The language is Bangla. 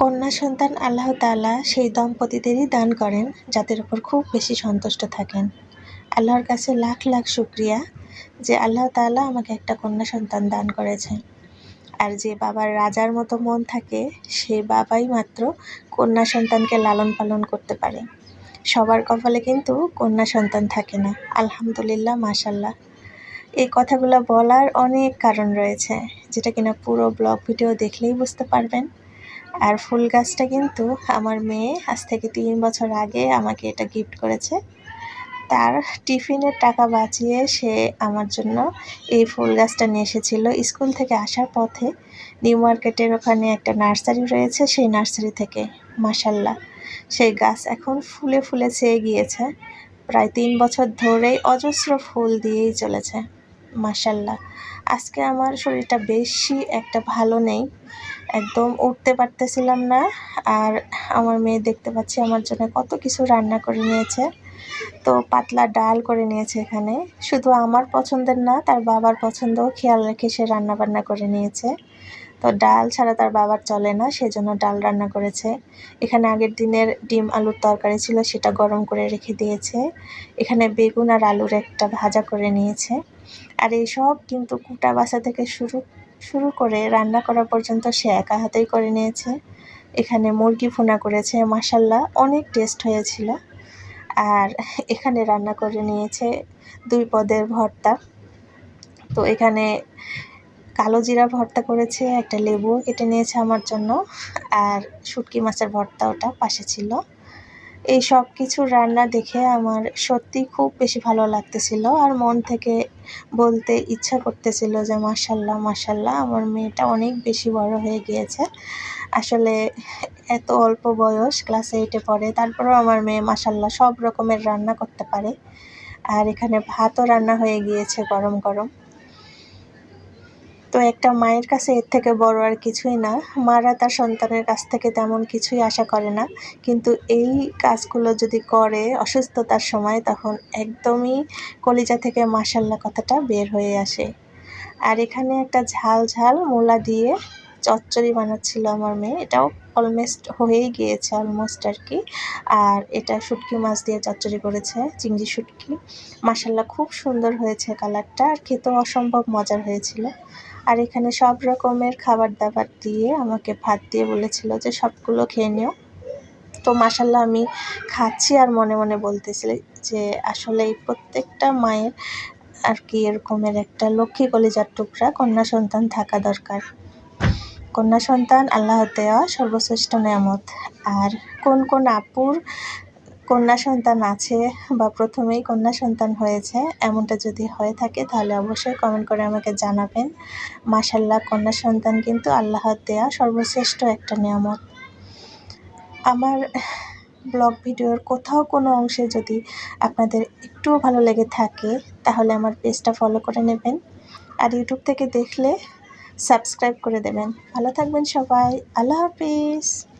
কন্যা সন্তান আল্লাহ তাআলা সেই দম্পতিদেরই দান করেন, যাদের উপর খুব বেশি সন্তুষ্ট থাকেন। আল্লাহর কাছে লাখ লাখ শুক্রিয়া যে আল্লাহ তাআলা আমাকে একটা কন্যা সন্তান দান করেছে আর যে বাবার রাজার মতো মন থাকে, সে বাবাই মাত্র কন্যা সন্তানকে লালন পালন করতে পারে। সবার কপালে কিন্তু কন্যা সন্তান থাকে না। আলহামদুলিল্লাহ মাশাল্লাহ এই কথাগুলো বলার অনেক কারণ রয়েছে, যেটা কিনা পুরো ব্লগ ভিডিও দেখলেই বুঝতে পারবেন। আর ফুল গাছটা কিন্তু আমার মেয়ে আজ থেকে তিন বছর আগে আমাকে এটা গিফট করেছে। তার টিফিনের টাকা বাঁচিয়ে সে আমার জন্য এই ফুল গাছটা নিয়ে এসেছিল। স্কুল থেকে আসার পথে নিউ মার্কেটের ওখানে একটা নার্সারি রয়েছে, সেই নার্সারি থেকে মাসাল্লাহ সেই গাছ এখন ফুলে ফুলে চেয়ে গিয়েছে। প্রায় তিন বছর ধরেই অজস্র ফুল দিয়েই চলেছে মাসাল্লাহ আজকে আমার শরীরটা বেশি একটা ভালো নেই। একদম উঠতে পারতেছিলাম না আর আমার মেয়ে দেখতে পাচ্ছি আমার জন্য কত কিছু রান্না করে নিয়েছে। তো পাতলা ডাল করে নিয়েছে এখানে। শুধু আমার পছন্দের না, তার বাবার পছন্দও খেয়াল রেখে সে রান্না বান্না করে নিয়েছে। তো ডাল ছাড়া তার বাবার চলে না সেজন্য ডাল রান্না করেছে। এখানে আগের দিনের ডিম আলুর তরকারি ছিল, সেটা গরম করে রেখে দিয়েছে। এখানে বেগুন আর আলুর একটা ভাজা করে নিয়েছে। আর এই সব কিন্তু কুটা বাসা থেকে শুরু শুরু করে রান্না করা পর্যন্ত সে একা হাতেই করে নিয়েছে। এখানে মুরগি ভুনা করেছে মাসাল্লাহ অনেক টেস্ট হয়েছিল। আর এখানে রান্না করে নিয়েছে দুই পদের ভর্তা। তো এখানে কালো জিরা ভর্তা করেছে, একটা লেবু কেটে নিয়েছে আমার জন্য। আর শুটকি মাছের ভর্তা ওটা পাশে ছিল। এই সব কিছু রান্না দেখে আমার সত্যি খুব বেশি ভালো লাগতেছিল আর মন থেকে বলতে ইচ্ছা করতেছিল যে মাসাল্লাহ মাসাল্লাহ আমার মেয়েটা অনেক বেশি বড় হয়ে গিয়েছে। আসলে এত অল্প বয়স ক্লাস এইটে পড়ে, তারপরেও আমার মেয়ে মাসাল্লাহ সব রকমের রান্না করতে পারে। আর এখানে ভাতও রান্না হয়ে গিয়েছে গরম গরম। তো একটা মায়ের কাছে এর থেকে বড় আর কিছুই না। মারা তার সন্তানের কাছ থেকে তেমন কিছুই আশা করে না। কিন্তু এই কাজগুলো যদি করে অসুস্থতার সময়, তখন একদমই কলিজা থেকে মাসাল্লা কথাটা বের হয়ে আসে। আর এখানে একটা ঝাল ঝাল মূলা দিয়ে চচ্চড়ি বানাচ্ছিল আমার মেয়ে। এটাও অলমোস্ট হয়েই গিয়েছে অলমোস্ট আর কি। আর এটা শুটকি মাছ দিয়ে চচ্চড়ি করেছে, চিংড়ি শুটকি। মাসাল্লা খুব সুন্দর হয়েছে কালারটা আর খেতেও অসম্ভব মজার হয়েছিল। আর এখানে সব রকমের খাবার দাবার দিয়ে আমাকে ভাত দিয়ে বলেছিল যে সবগুলো খেয়ে নিও। তো মাসাল্লাহ আমি খাচ্ছি আর মনে মনে বলতেছি যে আসলে এই প্রত্যেকটা মায়ের আর কি এরকমের একটা লক্ষ্মী কলিজার টুকরা কন্যা সন্তান থাকা দরকার। কন্যা সন্তান আল্লাহ দেওয়া সর্বশ্রেষ্ঠ নিয়ামত। আর কোন কোন আপুর কন্যা সন্তান আছে বা প্রথমেই কন্যা সন্তান হয়েছে, এমনটা যদি হয়ে থাকে তাহলে অবশ্যই কমেন্ট করে আমাকে জানাবেন। মাসাল্লাহ কন্যা সন্তান কিন্তু আল্লাহর দেয়া সর্বশ্রেষ্ঠ একটা নিয়ামত। আমার ব্লগ ভিডিওর কোথাও কোনো অংশে যদি আপনাদের একটুও ভালো লেগে থাকে, তাহলে আমার পেজটা ফলো করে নেবেন। আর ইউটিউব থেকে দেখলে সাবস্ক্রাইব করে দেবেন। ভালো থাকবেন সবাই, আল্লাহ হাফিজ।